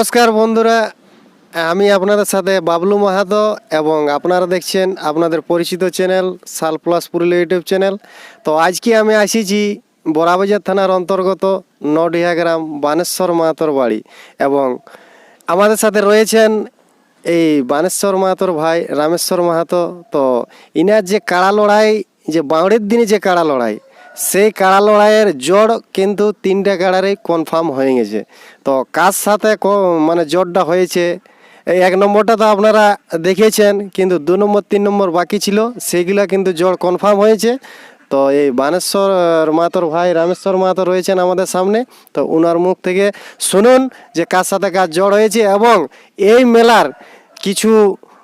নমস্কার বন্ধুরা, আমি আপনাদের সাথে বাবলু মাহাতো এবং আপনারা দেখছেন আপনাদের পরিচিত চ্যানেল সাল প্লাস পুরুলিয়া ইউটিউব চ্যানেল। তো আজকে আমি আসিছি বড়াবাজার থানার অন্তর্গত নডিহা গ্রাম বানেশ্বর মাহাতোর বাড়ি এবং আমাদের সাথে রয়েছেন এই বানেশ্বর মাহাতোর ভাই রামেশ্বর মাহাতো। তো ইনার যে কাড়া লড়াই, যে বাউড়ের দিনে যে কাড়া লড়াই সেই কাড়া লড়াইয়ের জোড় কিন্তু তিনটা কাড়ারই কনফার্ম হয়ে গেছে। তো কার সাথে মানে জোড়টা হয়েছে? এই এক নম্বরটা তো আপনারা দেখেছেন কিন্তু দু নম্বর, তিন নম্বর বাকি ছিল সেইগুলা কিন্তু জোড় কনফার্ম হয়েছে। তো এই বানেশ্বর মাতর ভাই রামেশ্বর মাহাতো রয়েছেন আমাদের সামনে। তো ওনার মুখ থেকে শুনুন যে কার সাথে কার জড় হয়েছে এবং এই মেলার কিছু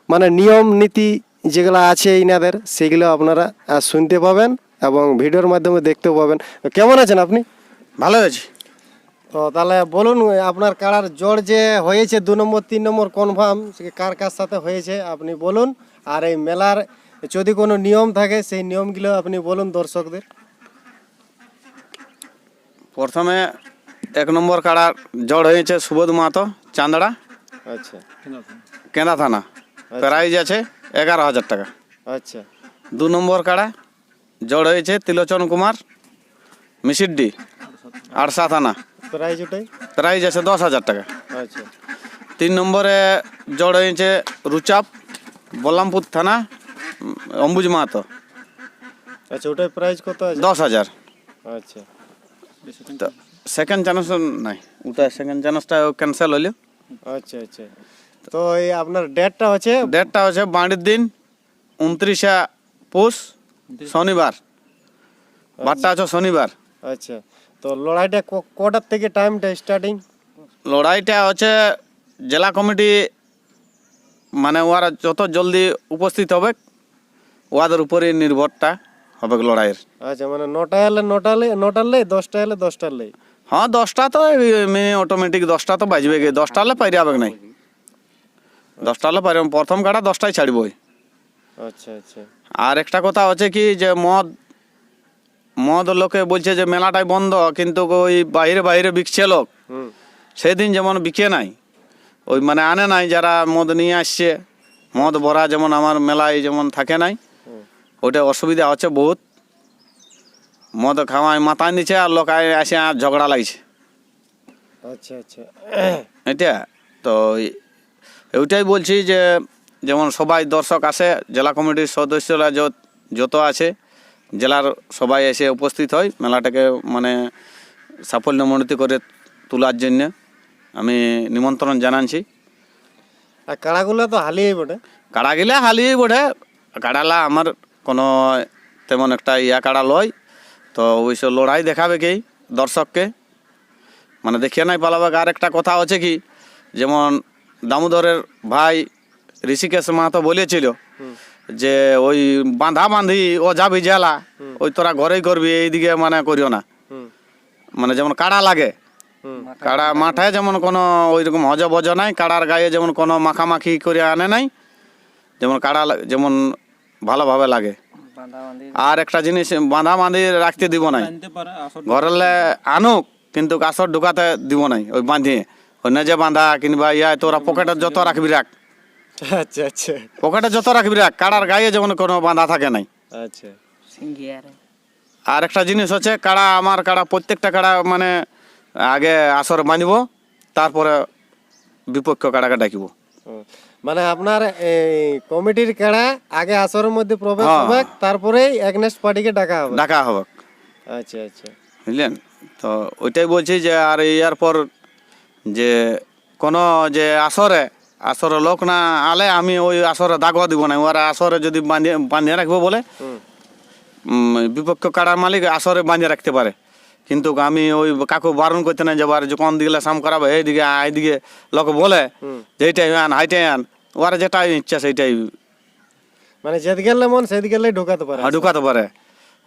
মানে নিয়ম, নীতি যেগুলো আছে ইনাদের, সেগুলো আপনারা শুনতে পাবেন। এবং ভিডিওর মাধ্যমে দেখতেও পাবেন। কেমন আছেন আপনি? ভালো আছি। তো তাহলে বলুন আপনার কাড়ার জ্বর যে হয়েছে দু নম্বর তিন নম্বর কনফার্ম কার কার সাথে হয়েছে আপনি বলুন। আর এই মেলার যদি কোনো নিয়ম থাকে সেই নিয়মগুলো আপনি বলুন দর্শকদের। প্রথমে এক নম্বর কাড়ার জ্বর হয়েছে সুবোধ মাহাতো চান্দড়া। আচ্ছা। কেনা থানা। প্রাইজ আছে এগারো হাজার টাকা। আচ্ছা। দু নম্বর কাড়া জড় হয়েছে তিলোচন কুমার মিসিড্ডি আড়সা থানা প্রাইজ ওটাই? প্রাইজ আছে দশ হাজার টাকা। আচ্ছা। তিন নম্বরে জড় হয়েছে রুচাপ বল্লামপুর থানা অম্বুজ মাহাতো। আচ্ছা ওটাই প্রাইজ কত আছে? দশ হাজার। আচ্ছা। সেকেন্ড চান্স নাই ওটা সেকেন্ড চান্সটা ক্যান্সেল হইল। আচ্ছা আচ্ছা। তো এই আপনার ডেটটা হচ্ছে? ডেটটা হচ্ছে বাড়ির দিন উনত্রিশে পৌষ শনিবার বারটা আছে শনিবার আচ্ছা তো লড়াইটা কটার থেকে টাইমটা স্টার্টিং লড়াইটা হচ্ছে জেলা কমিটি মানে ওরা যত জলদি উপস্থিত হবে ওদের উপরে নির্ভরটা হবে লড়াইয়ের আচ্ছা মানে নটা এলে নটা লে নটার লে দশটা এলে দশটার লে হ্যাঁ দশটা তো এমনি অটোমেটিক দশটা তো বাজবে গে দশটা হলে পাইরে হবে নাই দশটা হলে পাইরে প্রথম কাটা দশটায় ছাড়বই আচ্ছা আচ্ছা আর একটা কথা হচ্ছে কি যে মদ মদ লোকে বলছে যে মেলাটাই বন্ধ কিন্তু ওই বাইরে বাইরে বিকছে লোক। সেদিন যেমন বিকে নাই ওই মানে আনে নাই যারা মদ নিয়ে আসছে। মদ ভরা যেমন আমার মেলায় যেমন থাকে নাই ওটা অসুবিধা হচ্ছে বহুত। মদ খাওয়ায় মাথায় নিচে আর লোক আসে আর ঝগড়া লাগছে। আচ্ছা আচ্ছা। এটা তো ওইটাই বলছি যে যেমন সবাই দর্শক আসে জেলা কমিটির সদস্যরা যত- যত আছে জেলার সবাই এসে উপস্থিত হয় মেলাটাকে মানে সাফল্যমণ্ডিত করে তোলার জন্য আমি নিমন্ত্রণ জানাচ্ছি। আর কাড়াগুলো তো হালিয়ে বটে। কাড়া গেলে হালিয়ে বটে কাড়ালা আমার কোনো তেমন একটা ইয়া কাড়া লয় তো ওইসব লড়াই দেখাবে কি দর্শককে। মানে দেখিয়ে নাই পালাবে আর একটা কথা আছে কি যেমন দামোদরের ভাই ঋষিকেশ মাহাতো বলেছিল যে ওই বাঁধা বাঁধি ও যাবি জেলা ওই তোরা ঘরেই করবি এইদিকে মানে করিও না। মানে যেমন কাড়া লাগে কাড়া মাঠে যেমন কোনো ওই রকম হজ ভজ নাই কাড়ার গায়ে যেমন কোনো মাখামাখি করে আনে নাই যেমন কাড়া যেমন ভালোভাবে লাগে। আর একটা জিনিস বাঁধা বাঁধি রাখতে দিব নাই। ঘরেলে আনুক কিন্তু কাছর ঢুকাতে দিব নাই ওই বাঁধিয়ে। ওই যে বাঁধা কিংবা ইয়া তোরা পকেটে যত রাখবি রাখ। আচ্ছা আচ্ছা। পকেটে যত রাখবি রাখ কাড়ার গায়ে যেমন কোনো বাঁধা থাকে নাই। আচ্ছা। আর একটা জিনিস হচ্ছে কাড়া আমার কাড়া প্রত্যেকটা কাড়া মানে আগে আসর বাঁধব তারপরে বিপক্ষ কাড়াকে ডাকিব। মানে আপনার এই কমিটির কাড়া আগে আসরের মধ্যে প্রবেশ হ্যাঁ। হবে তারপরেই একনেস্ট পার্টিকে ডাকা হবে। ডাকা হবে। আচ্ছা আচ্ছা। বুঝলেন? তো ওইটাই বলছি যে আর ইয়ার পর যে কোনো যে আসরে আসরে লোক না আলে আমি ওই আসরে দাগও দিব না। ওরা আসরে যদি বাঁধিয়ে বাঁধিয়ে রাখব বলে বিপক্ষ কাড়ার মালিক আসরে বাঁধিয়ে রাখতে পারে। কিন্তু আমি ওই কাকু বারণ করতে না যাবার যে কোন দিকে সাম করাবে এইদিকে এইদিকে লোক বলে যে এইটাই আন হাইটাই আন। ওরা যেটা ইচ্ছা সেইটাই মানে যেদিকে মন সেদিকে ঢোকাতে পারে। ঢুকাতে পারে।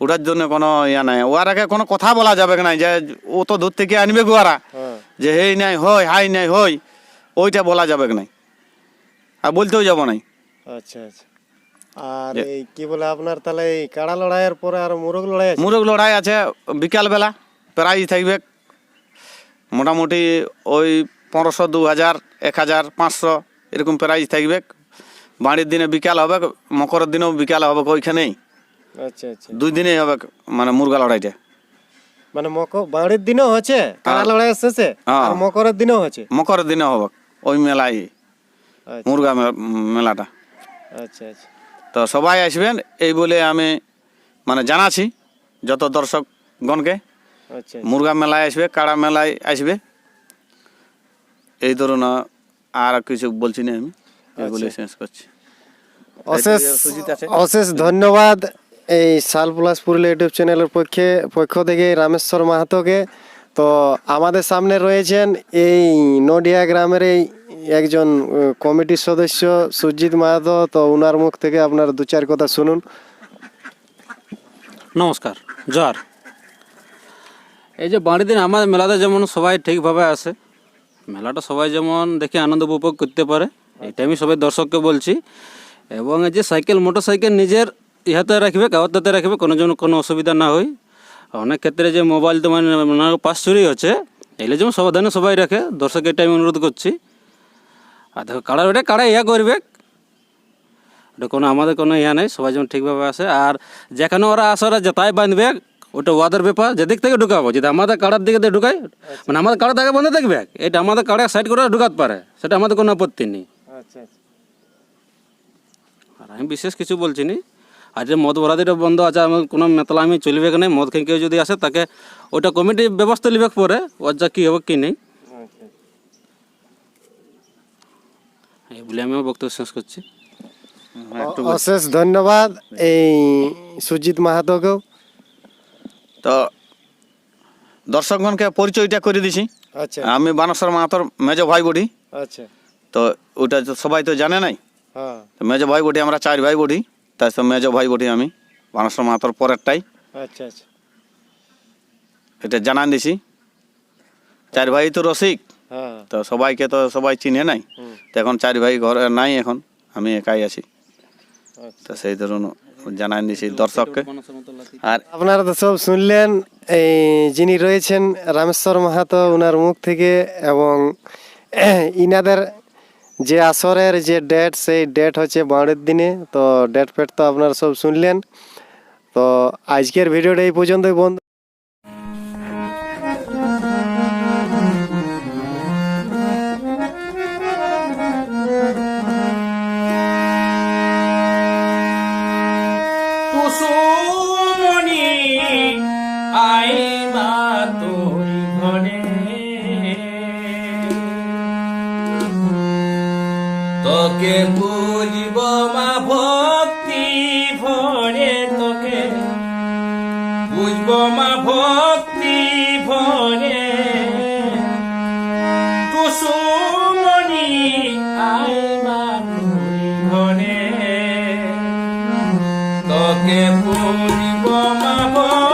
ওটার জন্য কোনো ইয়া নাই। ওর আগে কোনো কথা বলা যাবে না যে ও তো দূর থেকে আনবে গো ওরা হ্যাঁ। যে হেই নাই হই হাই নাই হই। ওইটা বলা যাবে না আর বলতেও যাব নাই। আচ্ছা আচ্ছা। আর এই কি বলে আপনার তাহলে এই কাড়া লড়াইয়ের পরে আর মুরগ লড়াই আছে? মুরগ লড়াই আছে বিকালবেলা প্রাইজ থাকবে। মোটামুটি ওই পনেরোশো দু হাজার এক হাজার পাঁচশো এরকম প্রাইজ থাকবে। বাড়ির দিনে বিকাল হবে মকরের দিনেও বিকাল হবে ওইখানেই। আচ্ছা আচ্ছা। দুই দিনেই হবে মানে মুরগা লড়াইটা। মানে মকর বাড়ির দিনও হচ্ছে? কাড়া হ্যাঁ। লড়াই শেষে? হ্যাঁ। আর মকরের দিনও হচ্ছে? মকরের দিনে হবে ওই মেলাই আচ্ছা মুরগা মেলাটা। আচ্ছা আচ্ছা। তো সবাই আসবেন এই বলে আমি মানে জানাছি যত দর্শকগণকে। আচ্ছা মুরগা মেলায় আসবে কাড়া মেলায় আসবে। এই ধরুন আর কিছু বলছি না আমি এই বলে শেষ করছি। অশেষ অশেষ ধন্যবাদ এই সাল প্লাস পুরুলিয়া ইউটিউব চ্যানেলের পক্ষে পক্ষ থেকে রামেশ্বর মাহাতোকে। তো আমাদের সামনে রয়েছেন এই নডিয়া গ্রামের এই একজন কমিটির সদস্য সুজিত মাহাতো, তো ওনার মুখ থেকে আপনার দু চার কথা শুনুন। নমস্কার, জোয়ার। এই যে বাড়ির দিন আমার মেলাতে যেমন সবাই ঠিকভাবে আসে মেলাটা সবাই যেমন দেখে আনন্দ উপভোগ করতে পারে এটা আমি সবাই দর্শককে বলছি। এবং এই যে সাইকেল মোটর সাইকেল নিজের ইহাতে রাখবে কাগজটাতে রাখবে, কোনো যেন কোনো অসুবিধা না হয়। অনেক ক্ষেত্রে যে মোবাইল তো মানে পাশ চুরি হচ্ছে এগুলো যেমন সাবধানে সবাই রাখে, দর্শক এটা আমি অনুরোধ করছি। আর দেখো কাড়ার ওটা কাড়া ইয়া করবে। ওটা কোনো আমাদের কোনো ইয়া নেই সবাই যেমন ঠিকভাবে আসে আর যেখানে ওরা আসে ওরা যেতাই বাঁধবে ওটা ওয়াদের ব্যাপার যেদিক থেকে ঢুকাবো। যদি আমাদের কাড়ার দিকে দিয়ে ঢুকাই মানে আমাদের কাড়া থেকে বন্ধ দেখবে? এটা আমাদের কাড়া সাইড করে ঢুকাতে পারে। সেটা আমাদের কোনো আপত্তি নেই। আচ্ছা আচ্ছা। আর আমি বিশেষ কিছু বলছি নি। আর যে মদ ভরাদিটা বন্ধ আছে আমার কোনো মেতলা আমি চলবে না মদ খেয়ে কেউ যদি আসে তাকে ওটা কমিটি ব্যবস্থা নিবে পরে ওর যা কী হবে কী নেই। এই বলে আমি আমার বক্তব্য শেষ করছি। হ্যাঁ, অশেষ ধন্যবাদ এই সুজিত মাহাতোকেও। তো দর্শকগণকে পরিচয়টা করে দিছি। আচ্ছা। আমি বানেশ্বর মাহাতর মেজ ভাই বটি আচ্ছা। তো ওটা তো সবাই তো জানে নাই। হ্যাঁ। তো মেজ ভাই বটি আমরা চার ভাই বটি তাই সব মেজ ভাই বটি আমি বানেশ্বর মাহাতর পরেরটাই। আচ্ছা আচ্ছা। এটা জানান দিছি। চার ভাই তো রসিক। তো সবাইকে তো সবাই চিনে নাই। তো এখন চার ভাই ঘরে নাই এখন আমি একাই আছি। আচ্ছা। তো সেই ধরুন জানান দিছি দর্শককে। আর আপনারা তো সব শুনলেন এই যিনি রয়েছেন রামেশ্বর মাহাতো ওনার মুখ থেকে এবং ইনাদের যে আসরের যে ডেট সেই ডেট হচ্ছে বাঁড়ের দিনে। তো ডেট ফেট তো আপনারা সব শুনলেন। তো আজকের ভিডিওটা এই পর্যন্তই বন্ধু। কুসুমণি আই মা তোর ঘরে তোকে বুঝব মা ভক্তি ভরে তোকে। বুঝব মা ভক্তি ভরে Baba.